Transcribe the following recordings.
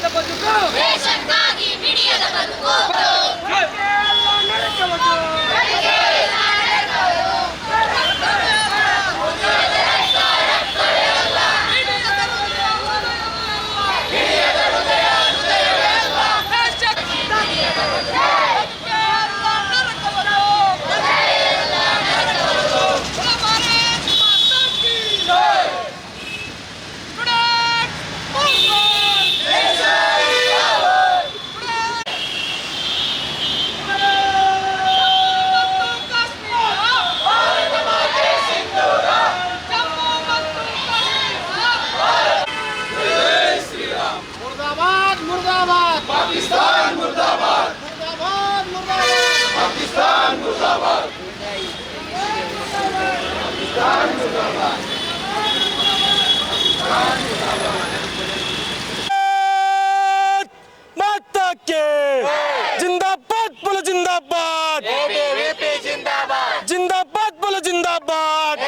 Canta, Botucão! Deixa cá! मुर्दाबाद पाकिस्तान मुर्दाबाद मुर्दाबाद मुर्दाबाद ಮತ್ತಕ್ಕೆ ಜಿಂದಾಬಾದ್ ಪುಲ ಜಿಂದಾಬಾದ್ ಜಿಂದಾಬಾದ್ ಪುಲ ಜಿಂದಾಬಾದ್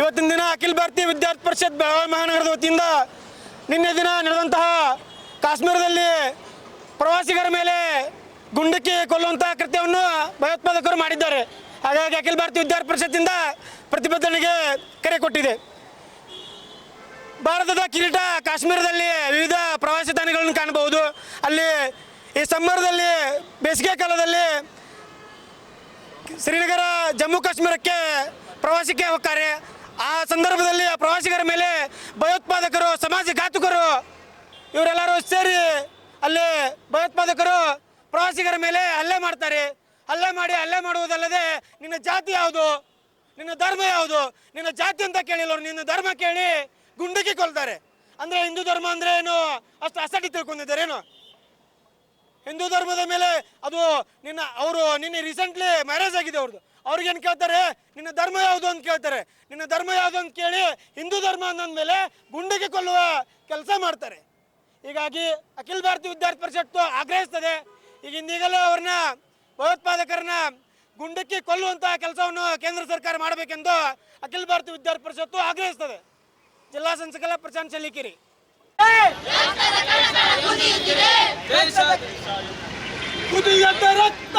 ಇವತ್ತಿನ ದಿನ ಅಖಿಲ ಭಾರತೀಯ ವಿದ್ಯಾರ್ಥಿ ಪರಿಷತ್ ಬೆಳಗಾವಿ ಮಹಾನಗರದ ವತಿಯಿಂದ ನಿನ್ನೆ ದಿನ ನಡೆದಂತಹ ಕಾಶ್ಮೀರದಲ್ಲಿ ಪ್ರವಾಸಿಗರ ಮೇಲೆ ಗುಂಡಕ್ಕಿ ಕೊಲ್ಲುವಂತಹ ಕೃತ್ಯವನ್ನು ಭಯೋತ್ಪಾದಕರು ಮಾಡಿದ್ದಾರೆ. ಹಾಗಾಗಿ ಅಖಿಲ ಭಾರತೀಯ ವಿದ್ಯಾರ್ಥಿ ಪರಿಷತ್ತಿಂದ ಪ್ರತಿಭಟನೆಗೆ ಕರೆ ಕೊಟ್ಟಿದೆ. ಭಾರತದ ಕಿರೀಟ ಕಾಶ್ಮೀರದಲ್ಲಿ ವಿವಿಧ ಪ್ರವಾಸಿ ತಾಣಗಳನ್ನು ಕಾಣಬಹುದು. ಅಲ್ಲಿ ಈ ಸಮ್ಮರ್ದಲ್ಲಿ ಬೇಸಿಗೆ ಕಾಲದಲ್ಲಿ ಶ್ರೀನಗರ ಜಮ್ಮು ಕಾಶ್ಮೀರಕ್ಕೆ ಪ್ರವಾಸಕ್ಕೆ ಹೋಗ್ತಾರೆ. ಆ ಸಂದರ್ಭದಲ್ಲಿ ಆ ಪ್ರವಾಸಿಗರ ಮೇಲೆ ಭಯೋತ್ಪಾದಕರು ಸಮಾಜಘಾತುಕರು ಇವರೆಲ್ಲರೂ ಸೇರಿ ಅಲ್ಲಿ ಭಯೋತ್ಪಾದಕರು ಪ್ರವಾಸಿಗರ ಮೇಲೆ ಹಲ್ಲೆ ಮಾಡ್ತಾರೆ. ಹಲ್ಲೆ ಮಾಡಿ ಹಲ್ಲೆ ಮಾಡುವುದಲ್ಲದೆ ನಿನ್ನ ಜಾತಿ ಯಾವುದು? ನಿನ್ನ ಧರ್ಮ ಯಾವುದು? ನಿನ್ನ ಜಾತಿ ಅಂತ ಕೇಳಿಲ್ಲ ನಿನ್ನ ಧರ್ಮ ಕೇಳಿ ಗುಂಡಿಗೆ ಕೊಲ್ತಾರೆ. ಅಂದ್ರೆ ಹಿಂದೂ ಧರ್ಮ ಅಂದ್ರೆ ಏನು? ಅಷ್ಟು ಅಸಡ್ಡಿ ತಿಳ್ಕೊಂಡಿದ್ದಾರೆ ಏನು ಹಿಂದೂ ಧರ್ಮದ ಮೇಲೆ ಅದು ನಿನ್ನ ಅವರು ನಿನ್ನೆ ರೀಸೆಂಟ್ಲಿ ಮ್ಯಾರೇಜ್ ಆಗಿದೆ ಅವ್ರದ್ದು. ಅವ್ರಿಗೇನು ಕೇಳ್ತಾರೆ? ನಿನ್ನ ಧರ್ಮ ಯಾವುದು ಅಂತ ಕೇಳ್ತಾರೆ. ನಿನ್ನ ಧರ್ಮ ಯಾವುದು ಅಂತ ಕೇಳಿ ಹಿಂದೂ ಧರ್ಮ ಮೇಲೆ ಗುಂಡಿಗೆ ಕೊಲ್ಲುವ ಕೆಲಸ ಮಾಡ್ತಾರೆ. ಹೀಗಾಗಿ ಅಖಿಲ ಭಾರತೀಯ ವಿದ್ಯಾರ್ಥಿ ಪರಿಷತ್ತು ಆಗ್ರಹಿಸ್ತದೆ. ಈಗ ಇಂದೀಗಲೂ ಅವ್ರನ್ನ ಭಯೋತ್ಪಾದಕರನ್ನ ಗುಂಡಕ್ಕೆ ಕೊಲ್ಲುವಂತಹ ಕೆಲಸವನ್ನು ಕೇಂದ್ರ ಸರ್ಕಾರ ಮಾಡಬೇಕೆಂದು ಅಖಿಲ ಭಾರತೀಯ ವಿದ್ಯಾರ್ಥಿ ಪರಿಷತ್ತು ಆಗ್ರಹಿಸ್ತದೆ. ಜಿಲ್ಲಾ ಸಂಸಕಲ ಪ್ರಶಾಂತ್ ಚಲ್ಲಿಕಿರಿ ಕುದಿಯದ ರಕ್ತ!